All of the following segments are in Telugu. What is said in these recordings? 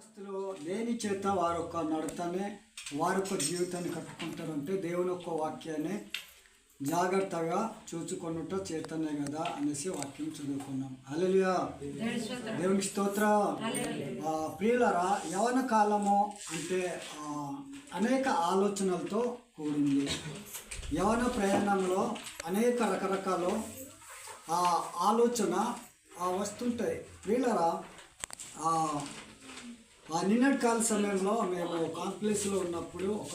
ఆస్తులు లేని చేత వారి యొక్క నడతనే వారి యొక్క జీవితాన్ని కట్టుకుంటారంటే దేవుని యొక్క వాక్యాన్ని జాగ్రత్తగా చూచుకొనుట చేతనే కదా అనేసి వాక్యం చదువుకున్నాం. హల్లెలూయా. దేవునికి స్తోత్ర. ప్రియులరా యవన కాలము అంటే అనేక ఆలోచనలతో కూడింది. యవన ప్రయాణంలో అనేక రకరకాల ఆ ఆలోచన వస్తుంటాయి. ప్రియులరా నిన్నటి కాల సమయంలో మేము కాంప్లెక్స్లో ఉన్నప్పుడు ఒక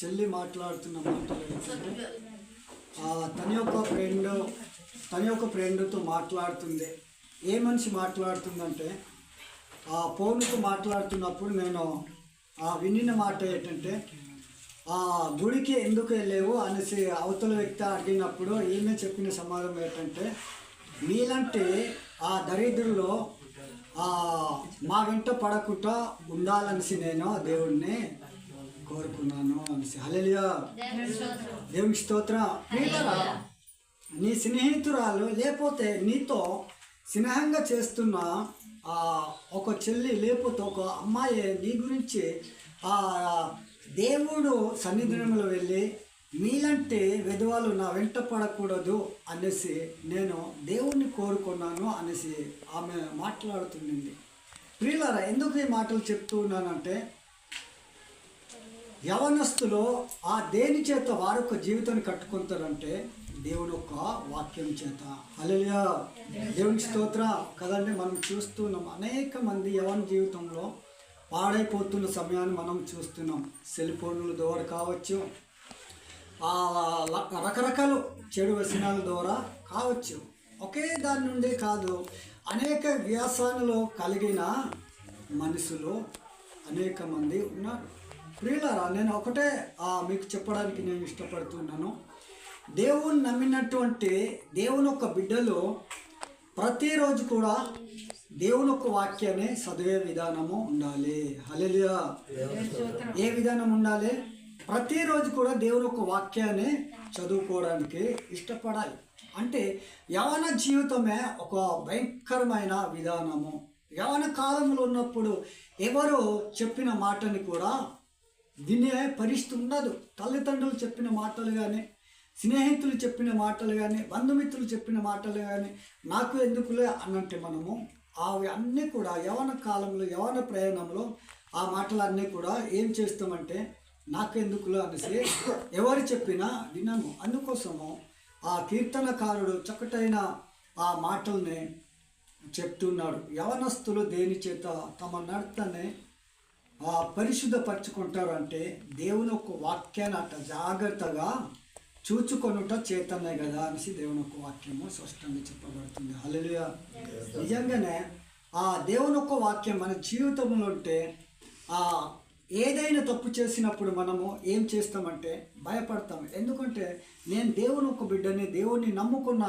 చెల్లి మాట్లాడుతున్న మాటలు ఏంటంటే ఆ, తన యొక్క ఫ్రెండ్ తన యొక్క ఫ్రెండ్తో మాట్లాడుతుంది ఏ మనిషి మాట్లాడుతుందంటే ఆ ఫోన్తో మాట్లాడుతున్నప్పుడు నేను ఆ వినిన మాట ఏంటంటే ఆ గుడికి ఎందుకు వెళ్ళలేవు అనేసి అవతల వ్యక్తి అడిగినప్పుడు ఈమె చెప్పిన సమాధానం ఏంటంటే మీలాంటి ఆ దరిద్రులో మా వెంట పడకుండా ఉండాలనిసి నేను దేవుడిని కోరుకున్నాను అనేసి. హల్లెలూయా. దేవునికి స్తోత్ర. నీ స్నేహితురాలు లేకపోతే నీతో స్నేహంగా చేస్తున్న ఆ ఒక చెల్లి లేకపోతే ఒక అమ్మాయి నీ గురించి ఆ దేవుడు సన్నిధానంలో వెళ్ళి మీలాంటి విధవాలు నా వెంట పడకూడదు అనేసి నేను దేవుణ్ణి కోరుకున్నాను అనేసి ఆమె మాట్లాడుతుండింది. ప్రియులారా ఎందుకు ఈ మాటలు చెప్తూ ఉన్నానంటే యవనస్తులు ఆ దేని చేత వారొక జీవితాన్ని కట్టుకుంటారంటే దేవుని యొక్క వాక్యం చేత. అలలియా దేవుని స్తోత్ర. కదండి మనం చూస్తున్నాం అనేక మంది యవన జీవితంలో పాడైపోతున్న సమయాన్ని మనం చూస్తున్నాం. సెల్ ఫోన్ల ద్వారా కావచ్చు రకరకాల చెడు వ్యసనాల ద్వారా కావచ్చు. ఒకే దాని నుండి కాదు అనేక వ్యాసాలు కలిగిన మనుషులు అనేక మంది ఉన్నారు. ప్రియులారా నేను ఒకటే మీకు చెప్పడానికి నేను ఇష్టపడుతున్నాను. దేవుని నమ్మినటువంటి దేవుని యొక్క బిడ్డలు ప్రతిరోజు కూడా దేవుని యొక్క వాక్యాన్ని చదివే విధానము ఉండాలి. హల్లెలూయా. ఏ విధానం ఉండాలి? ప్రతిరోజు కూడా దేవుని యొక్క వాక్యాన్ని చదువుకోవడానికి ఇష్టపడాలి. అంటే యవన జీవితమే ఒక భయంకరమైన విధానము. యవన కాలంలో ఉన్నప్పుడు ఎవరు చెప్పిన మాటని కూడా వినే పరిస్థితి ఉండదు. తల్లిదండ్రులు చెప్పిన మాటలు కానీ స్నేహితులు చెప్పిన మాటలు కానీ బంధుమిత్రులు చెప్పిన మాటలు కానీ నాకు ఎందుకులే అన్నట్టే మనము అవి అన్నీ కూడా యవన కాలంలో యవన ప్రయాణంలో ఆ మాటలన్నీ కూడా ఏం చేస్తామంటే నాకు ఎందుకులే అనేసి ఎవరు చెప్పినా వినము అందుకోసము ఆ కీర్తనకారుడు చక్కటైన ఆ మాటల్ని చెప్తున్నాడు. యవనస్తులు దేని చేత తమ నడతని ఆ పరిశుద్ధపరచుకుంటారు అంటే దేవుని యొక్క వాక్యాన్ని అట్ట జాగ్రత్తగా చూచుకొనుట చేతనే కదా అనేసి దేవుని యొక్క వాక్యము స్పష్టంగా చెప్పబడుతుంది. హల్లెలూయా. నిజంగానే ఆ దేవుని యొక్క వాక్యం మన జీవితంలో ఉంటే ఆ ఏదైనా తప్పు చేసినప్పుడు మనము ఏం చేస్తామంటే భయపడతాం. ఎందుకంటే నేను దేవుని ఒక బిడ్డని దేవుణ్ణి నమ్ముకున్న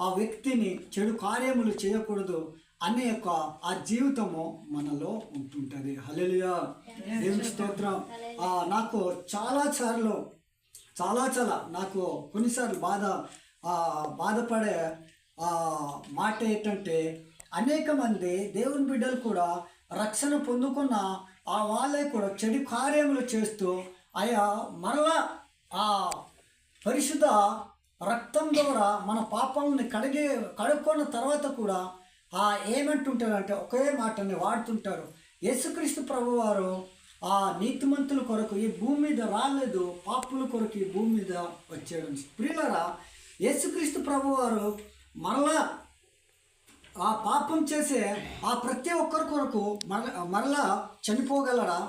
ఆ వ్యక్తిని చెడు కార్యములు చేయకూడదు అనే యొక్క ఆ జీవితము మనలో ఉంటుంటుంది. హల్లెలూయా. దేవుని స్తోత్రం. నాకు చాలా సార్లు చాలా చాలా నాకు కొన్నిసార్లు బాధ బాధపడే మాట ఏంటంటే అనేక మంది దేవుని బిడ్డలు కూడా రక్షణ పొందుకున్న ఆ వాళ్ళే కూడా చెడు కార్యములు చేస్తూ ఆయా మరలా ఆ పరిశుద్ధ రక్తం ద్వారా మన పాపాలని కడిగి కడుక్కున్న తర్వాత కూడా ఆ ఏమంటుంటారంటే ఒకే మాటని వాడుతుంటారు యేసుక్రీస్తు ప్రభువారు ఆ నీతిమంతుల కొరకు ఈ భూమి మీద రాలేదు పాపుల కొరకు ఈ భూమి మీద వచ్చాడు. ప్రియులరా యేసుక్రీస్తు ప్రభువారు మరలా ఆ పాపం చేసే ఆ ప్రతి ఒక్కరి కొరకు మర మరలా చనిపోగలరా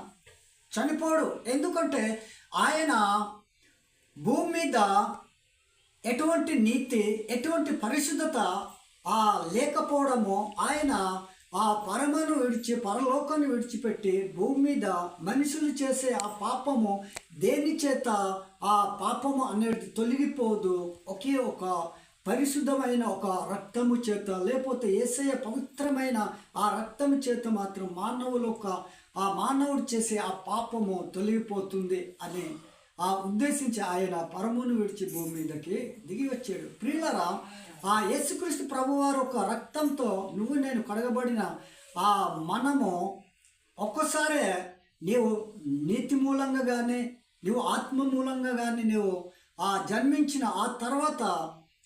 చనిపోడు. ఎందుకంటే ఆయన భూమి మీద ఎటువంటి నీతి ఎటువంటి పరిశుద్ధత ఆ లేకపోవడము ఆయన ఆ పరమను విడిచి పరలోకాన్ని విడిచిపెట్టి భూమి మీద మనుషులు చేసే ఆ పాపము దేని చేత ఆ పాపము అనేది తొలగిపోదు? ఒకే ఒక పరిశుద్ధమైన ఒక రక్తము చేత లేకపోతే ఏసయ్య పవిత్రమైన ఆ రక్తము చేత మాత్రం మానవులు ఒక ఆ మానవుడు చేసే ఆ పాపము తొలగిపోతుంది అని ఆ ఉద్దేశించి ఆయన పరమును విడిచి భూమి మీదకి దిగి వచ్చాడు. ప్రియులరా ఆ యేసుక్రీస్తు ప్రభువారు ఒక రక్తంతో నువ్వు నేను కడగబడిన ఆ మనము ఒక్కసారే నీవు నీతి మూలంగా కానీ నీవు ఆత్మ మూలంగా కానీ నీవు ఆ జన్మించిన ఆ తర్వాత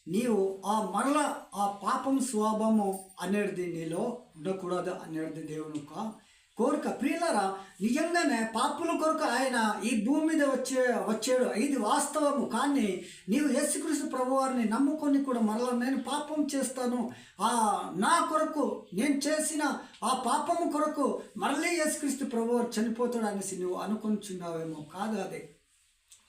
నీవు ఆ మరల ఆ పాపం స్వభావము అనేది నీలో ఉండకూడదు అనేది దేవుని యొక్క కోరిక. ప్రియులరా నిజంగానే పాపుల కొరకు ఆయన ఈ భూమి మీద వచ్చే వచ్చాడు. ఇది వాస్తవము. కానీ నీవు యేసుక్రీస్తు ప్రభువారిని నమ్ముకొని కూడా మరలా నేను పాపం చేస్తాను. ఆ నా కొరకు నేను చేసిన ఆ పాపము కొరకు మరలీ యేసుక్రీస్తు ప్రభువారు చనిపోతాడు అనేసి నువ్వు అనుకుంటున్నావేమో. కాదు అదే.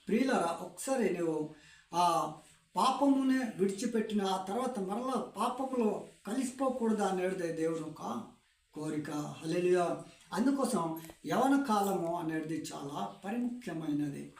ప్రియులరా ఒకసారి నువ్వు ఆ పాపమునే విడిచిపెట్టిన ఆ తర్వాత మరలా పాపములో కలిసిపోకూడదు అనేది దేవుడు ఒక కోరిక. హల్లెలూయా. అందుకోసం యవన కాలము అనేది చాలా పరిముఖ్యమైనది.